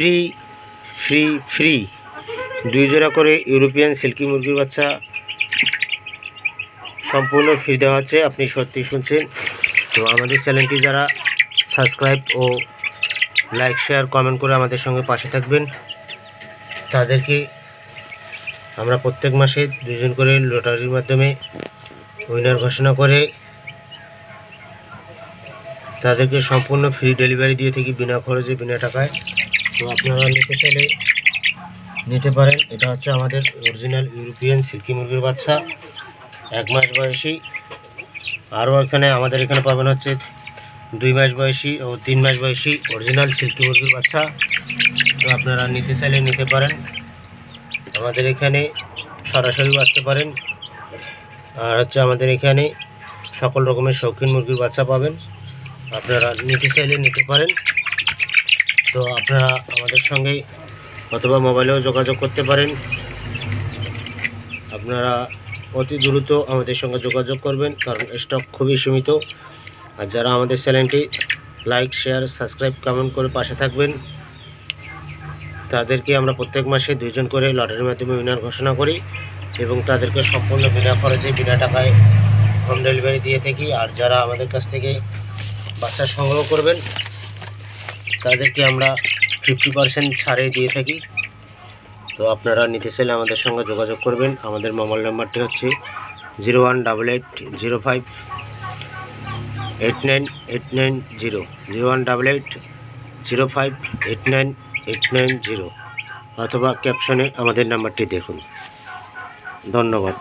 Free free free. দুই জোড়া করে ইউরোপিয়ান সিল্কি মুরগির বাচ্চা। সম্পূর্ণ ফ্রি দেওয়া হচ্ছে, আপনি সত্যি শুনছেন। তো আমাদের চ্যানেলটি যারা সাবস্ক্রাইব ও লাইক, শেয়ার, কমেন্ট করে আমাদের সঙ্গে পাশে থাকবেন, তাদেরকে আমরা প্রত্যেক মাসে দুজন করে লটারির মাধ্যমে উইনার ঘোষণা করে তাদেরকে সম্পূর্ণ ফ্রি ডেলিভারি দিয়ে থাকি বিনা খরচে, বিনা টাকায়। তো আপনারা নিতে চাইলে নিতে পারেন। এটা হচ্ছে আমাদের অরিজিনাল ইউরোপিয়ান সিল্কি মুরগির বাচ্চা, এক মাস বয়সী। আরও এখানে আমাদের এখানে পাবেন হচ্ছে দুই মাস বয়সী ও তিন মাস বয়সী অরিজিনাল সিল্কি মুরগির বাচ্চা। তো আপনারা নিতে চাইলে নিতে পারেন। আমাদের এখানে সরাসরি আসতে পারেন। আর হচ্ছে আমাদের এখানে সকল রকমের শৌখিন মুরগির বাচ্চা পাবেন। আপনারা নিতে চাইলে নিতে পারেন। তো আপনারা আমাদের সঙ্গে অথবা মোবাইলেও যোগাযোগ করতে পারেন। আপনারা অতি দ্রুত আমাদের সঙ্গে যোগাযোগ করবেন, কারণ স্টক খুবই সীমিত। আর যারা আমাদের চ্যানেলটি লাইক শেয়ার সাবস্ক্রাইব কমেন্ট করে পাশে থাকবেন, তাদেরকে আমরা প্রত্যেক মাসে দুইজন করে লটারির মাধ্যমে উইনার ঘোষণা করি এবং তাদেরকে সম্পূর্ণ বিনা খরচে, বিনা টাকায় হোম ডেলিভারি দিয়ে থাকি। আর যারা আমাদের কাছ থেকে বাচ্চা সংগ্রহ করবেন তাদেরকে আমরা ফিফটি পার্সেন্ট ছাড়ে দিয়ে থাকি। তো আপনারা নিতে চাইলে আমাদের সঙ্গে যোগাযোগ করবেন। আমাদের মোবাইল নাম্বারটি হচ্ছে zero one double eight zero five eight nine eight nine zero zero one double eight zero five eight nine eight nine zero অথবা ক্যাপশনে আমাদের নাম্বারটি দেখুন। ধন্যবাদ।